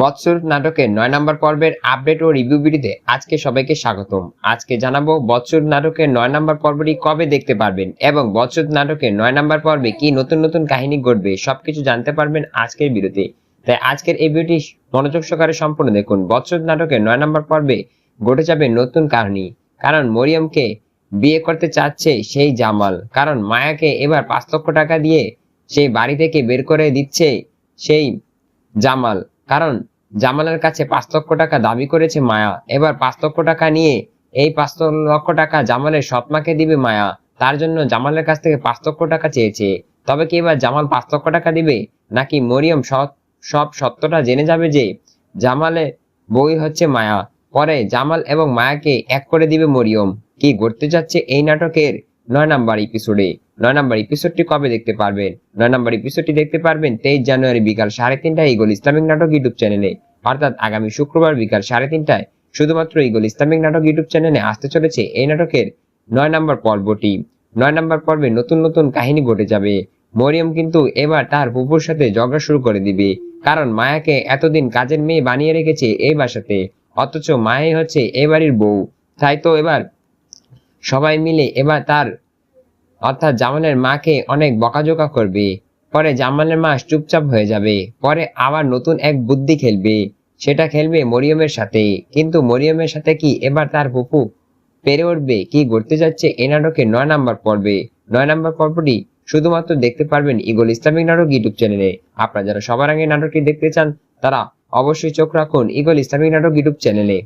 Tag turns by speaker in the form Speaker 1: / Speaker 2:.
Speaker 1: বৎসর নাটকের নয় নম্বর পর্বের আপডেট ও রিভিউ ভিডিওতে আজকে সবাইকে স্বাগতম। আজকে জানাব বৎসর নাটকের নয় নম্বর পর্বটি কবে দেখতে পারবেন এবং বৎসর নাটকের নয় নম্বর পর্বে কি নতুন নতুন কাহিনী ঘটবে সবকিছু জানতে পারবেন আজকের ভিডিওতে তাই আজকের এই ভিডিওটি মনোযোগ সহকারে সম্পূর্ণ দেখুন। বৎসর নাটকের নয় নম্বর পর্বে ঘটে যাবে নতুন কাহিনী। কারণ মরিয়মকে বিয়ে করতে চাচ্ছে সেই জামাল। কারণ মায়াকে এবার পাঁচ লক্ষ টাকা দিয়ে সেই বাড়ি থেকে বের করে দিচ্ছে সেই জামাল। কারণ জামালের কাছে পাঁচ লক্ষ টাকা দাবি করেছে মায়া। এবার পাঁচ লক্ষ টাকা নিয়ে এই পাঁচ লক্ষ টাকা জামালের সৎমাকে দিবে মায়া। তার জন্য জামালের কাছ থেকে পাঁচ লক্ষ টাকা চেয়েছে। তবে কি এবার জামাল পাঁচ লক্ষ টাকা দিবে? নাকি মরিয়ম সব সত্যটা জেনে যাবে যে জামালে বই হচ্ছে মায়া। পরে জামাল এবং মায়াকে এক করে দিবে মরিয়ম। কি ঘটতে যাচ্ছে এই নাটকের নয় নাম্বার এপিসোডে নয় নম্বর এপিসোডটি কবে দেখতে পারবেন? নয় নম্বর এপিসোডটি দেখতে পারবেন তেইশ জানুয়ারি বিকাল সাড়ে তিনটায় ইগল ইসলামিক নাটক ইউটিউব চ্যানেলে। অর্থাৎ আগামী শুক্রবার বিকাল সাড়ে তিনটায় শুধুমাত্র ইগল ইসলামিক নাটক ইউটিউব চ্যানেলে আসতে চলেছে এই নাটকের নয় নম্বর পর্বটি। নয় নম্বর পর্বে নতুন নতুন কাহিনী ঘটে যাবে। মরিয়ম কিন্তু এবার তার বুবুর সাথে ঝগড়া শুরু করে দিবে। কারণ মায়াকে এতদিন কাজের মেয়ে বানিয়ে রেখেছে এই বাসাতে। অথচ মায়াই হচ্ছে এ বাড়ির বউ। তাই তো এবার সবাই মিলে এবার তার অর্থাৎ জামালের মাকে অনেক বকাঝোকা করবে। পরে জামালের মা চুপচাপ হয়ে যাবে। পরে আবার নতুন এক বুদ্ধি খেলবে। সেটা খেলবে মরিয়মের সাথে। কিন্তু মরিয়মের সাথে কি এবার তার ফুফু পেরে উঠবে, কি ঘটতে যাচ্ছে এ নাটকে নয় নাম্বার পর্বে? নয় নাম্বার পর্বটি শুধুমাত্র দেখতে পারবেন ইগল ইসলামিক নাটক ইউটিউব চ্যানেলে। আপনারা যারা সবার আগে নাটকটি দেখতে চান, তারা অবশ্যই চোখ রাখুন ইগল ইসলামিক নাটক ইউটিউব চ্যানেলে।